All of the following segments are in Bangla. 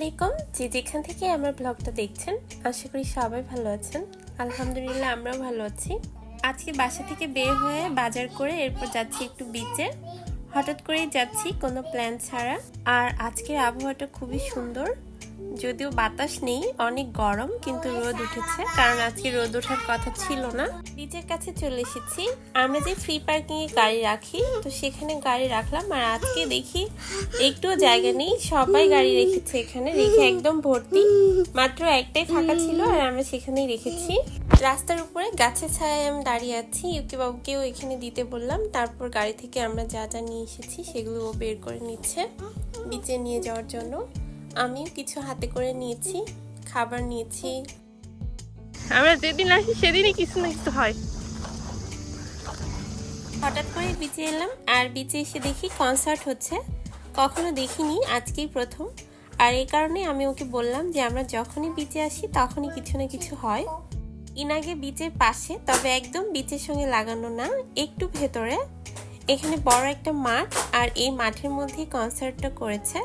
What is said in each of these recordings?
আলাইকুম। যে যেখান থেকে আমার ব্লগটা দেখছেন। আশা করি সবাই ভালো আছেন। আলহামদুলিল্লাহ, আমরাও ভালো আছি। আজকে বাসা থেকে বের হয়ে বাজার করে এরপর যাচ্ছি একটু বিচে হঠাৎ করেই যাচ্ছি কোনো প্ল্যান ছাড়া। আর আজকের আবহাওয়াটা খুবই সুন্দর। যদিও বাতাস নেই, অনেক গরম, কিন্তু রোদ উঠেছে, কারণ আজকে রোদ ওঠার কথা ছিল না। বিচের কাছে চলে এসেছি। আমরা যে ফ্রি পার্কিং এ গাড়ি রাখি, তো সেখানে গাড়ি রাখলাম, আর আজকে দেখি একটুও জায়গা নেই, সবাই গাড়ি রেখেছে এখানে, রেখে একদম ভর্তি। মাত্র একটাই ফাঁকা ছিল, আর আমরা সেখানেই রেখেছি। রাস্তার উপরে গাছের ছায়ায় আমি দাঁড়িয়ে আছি ইউকি বাবুকেও এখানে দিতে বললাম, তারপর গাড়ি থেকে আমরা যা যা নিয়ে এসেছি, সেগুলো ও বের করে নিচ্ছে, বিচে নিয়ে যাওয়ার জন্য। আমিও কিছু হাতে করে নিয়েছি খাবার নিয়েছি। আমরা যেদিন আসি সেদিনই কিছু না কিছু হয়। হঠাৎ করে বিচে এলাম আর বিচে এসে দেখি কনসার্ট হচ্ছে। কখনো দেখিনি আজকেই প্রথম। আর এই কারণে আমি ওকে বললাম যে আমরা যখনই বিচে আসি তখনই কিছু না কিছু হয়। ইনাগে বিচের পাশে তবে একদম বিচের সঙ্গে লাগানো না একটু ভেতরে। এখানে বড় একটা মাঠ আর এই মাঠের মধ্যে কনসার্টটা করেছে।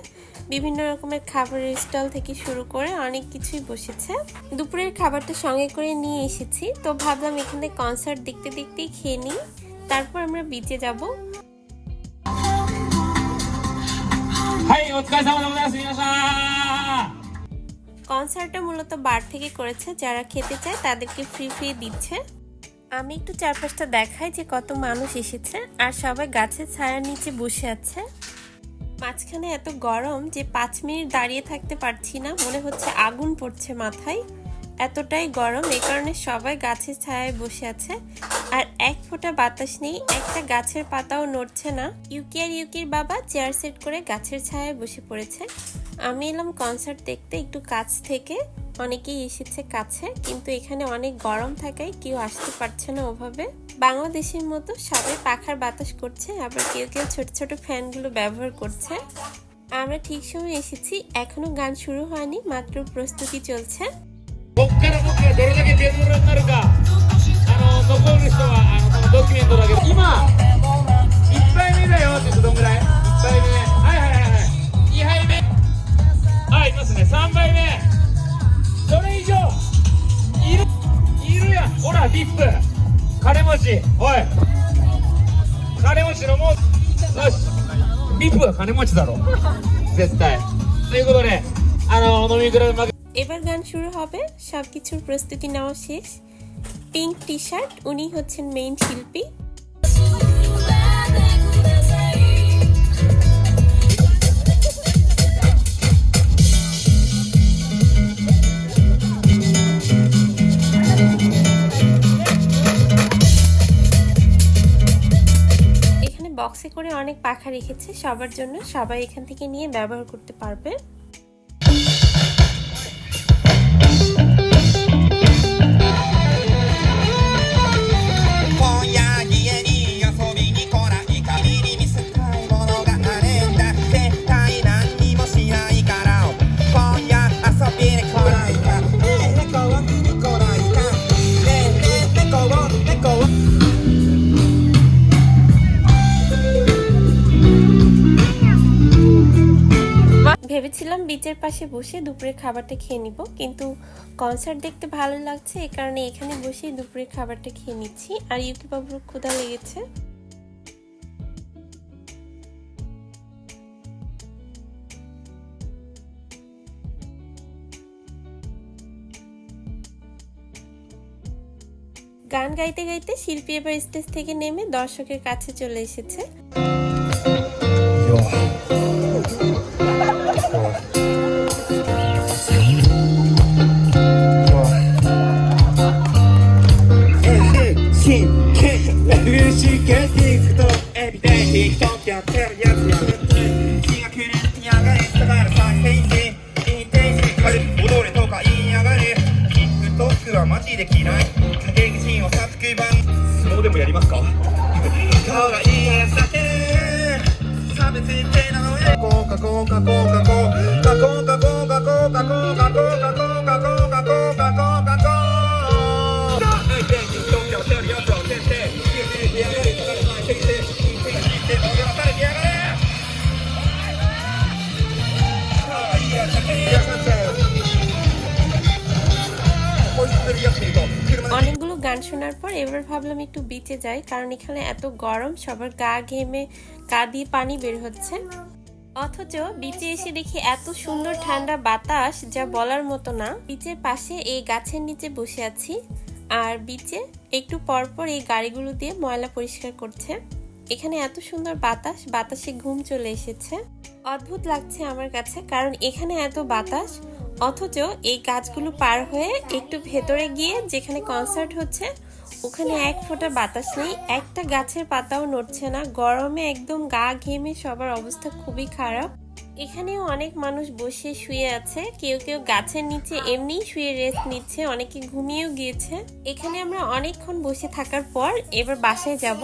বিভিন্ন রকমের খাবারের স্টল থেকে শুরু করে অনেক কিছুই বসেছে। দুপুরের খাবারটা সঙ্গে করে নিয়ে এসেছি। তো ভাবলাম এখানে কনসার্ট দেখতে দেখতেই খেয়ে নিই। তারপর আমরা বিচে যাব। কনসার্টটা মূলত বার থেকে করেছে। যারা খেতে চায় তাদেরকে ফ্রি ফ্রি দিচ্ছে। আমি একটু চারপাশটা দেখাই যে কত মানুষ এসেছে আর সবাই গাছের ছায়ার নিচে বসে আছে। মাঝখানে এত গরম যে পাঁচ মিনিট দাঁড়িয়ে থাকতে পারছি না, মনে হচ্ছে আগুন পড়ছে মাথায়। এতটাই গরম এই কারণে সবাই গাছের ছায়ায় বসে আছে। আর এক ফোঁটা বাতাস নেই, একটা গাছের পাতাও নড়ছে না। ইউকি আর ইউকির বাবা চেয়ার সেট করে গাছের ছায়ায় বসে পড়েছে। আমি এলাম কনসার্ট দেখতে একটু কাছ থেকে। অনেকেই এসেছে কাছে, কিন্তু এখানে অনেক গরম থাকায় কেউ আসতে পারছে না ওভাবে। বাংলাদেশের মতো সবাই পাখার বাতাস করছে, আবার কেউ কেউ ছোট ছোট ফ্যানগুলো ব্যবহার করছে। আমরা ঠিক সময় এসেছি, এখনও গান শুরু হয়নি, মাত্র প্রস্তুতি চলছে। やんほらビップ金持ちおい金持ちのもうよしビップは金持ちだろ絶対ということであのお飲み比べ負け এবার গান শুরু হবে সবকিছুর প্রস্তুতি নেওয়া শেষ পিঙ্ক টি শার্ট উনি হচ্ছেন মেইন শিল্পী বক্সে করে অনেক পাখা রেখেছে সবার জন্য সবাই এখান থেকে নিয়ে ব্যবহার করতে পারবে「ভেবেছিলাম বিচের পাশে বসে দুপুরের খাবারটা খেয়ে নিব, কিন্তু কনসার্ট দেখতে ভালো লাগছে এই কারণে এখানে বসে দুপুরের খাবারটা খেয়ে নিচ্ছি। আর ইউকি ক্ষুধা লেগেছে। গান গাইতে গাইতে শিল্পী এবার স্টেজ থেকে নেমে দর্শকের কাছে চলে এসেছে। 適当ってやってるやつやめう気がくれってやがれだからさ平成インテージ軽く踊れとか言いやがれ TikTok はマジで嫌い影芸人をさつくばんそ撲でもやりますか顔がいいやつだけ差別ってなのよこうかこうかこうかこうかこうかこうかこうかこうかこう গান শোনার পর এবার ভাবলাম একটু বিচে যাই, কারণ এখানে এত গরম, সবার গা ঘেমে, গা দিয়ে পানি বের হচ্ছে। অথচ বিচে এসে দেখি এত সুন্দর ঠান্ডা বাতাস, যা বলার মতো না। বিচের পাশে এই গাছের নিচে বসে আছি, আর বিচে একটু পরপর এই গাড়িগুলো দিয়ে ময়লা পরিষ্কার করছে। এখানে এত সুন্দর বাতাস, বাতাসে ঘুম চলে এসেছে। অদ্ভুত লাগছে আমার কাছে, কারণ এখানে এত বাতাস অথচ এই গাছগুলো পার হয়ে একটু ভেতরে গিয়ে যেখানে কনসার্ট হচ্ছে, ওখানে এক ফোঁটা বাতাস নেই, একটা গাছের পাতাও নড়ছে না। গরমে একদম গা ঘেমে সবার অবস্থা খুবই খারাপ। এখানেও অনেক মানুষ বসে শুয়ে আছে, কেউ কেউ গাছের নিচে এমনিই শুয়ে রেস্ট নিচ্ছে, অনেকে ঘুমিয়েও গিয়েছে। এখানে আমরা অনেকক্ষণ বসে থাকার পর এবার বাসায় যাব।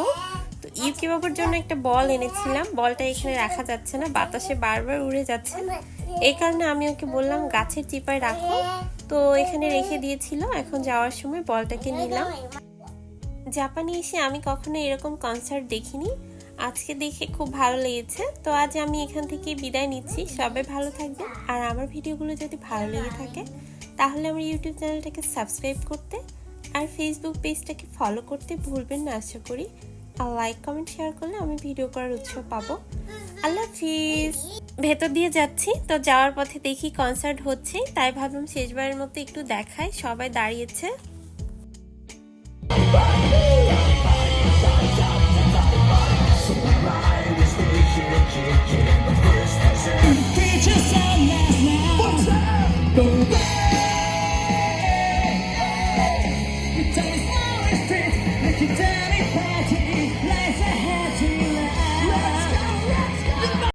তো ইউকে বাবুর জন্য একটা বল এনেছিলাম, বলটা এখানে রাখা যাচ্ছে না, বাতাসে বারবার উড়ে যাচ্ছে। এই কারণে আমি ওকে বললাম, গাছের চিপায় রাখো। তো এখানে রেখে দিয়েছিল। এখন যাওয়ার সময় বলটাকে নিলাম। জাপানে এসে আমি কখনো এরকম কনসার্ট দেখিনি। আজকে দেখে খুব ভালো লেগেছে। তো আজ আমি এখান থেকে বিদায় নিচ্ছি। সবাই ভালো থাকবে আর আমার ভিডিওগুলো যদি ভালো লেগে থাকে, তাহলে আমার ইউটিউব চ্যানেলটাকে সাবস্ক্রাইব করতে আর ফেসবুক পেজটাকে ফলো করতে ভুলবেন না, আশা করি। আর লাইক কমেন্ট শেয়ার করলে আমি ভিডিও করার উৎসাহ পাবো। আল্লাহ হাফিজ! ভেতর দিয়ে যাচ্ছি। তো যাওয়ার পথে দেখি কনসার্ট হচ্ছে। তাই ভাবলাম শেষবারের মতো একটু দেখাই। সবাই দাঁড়িয়েছে। Just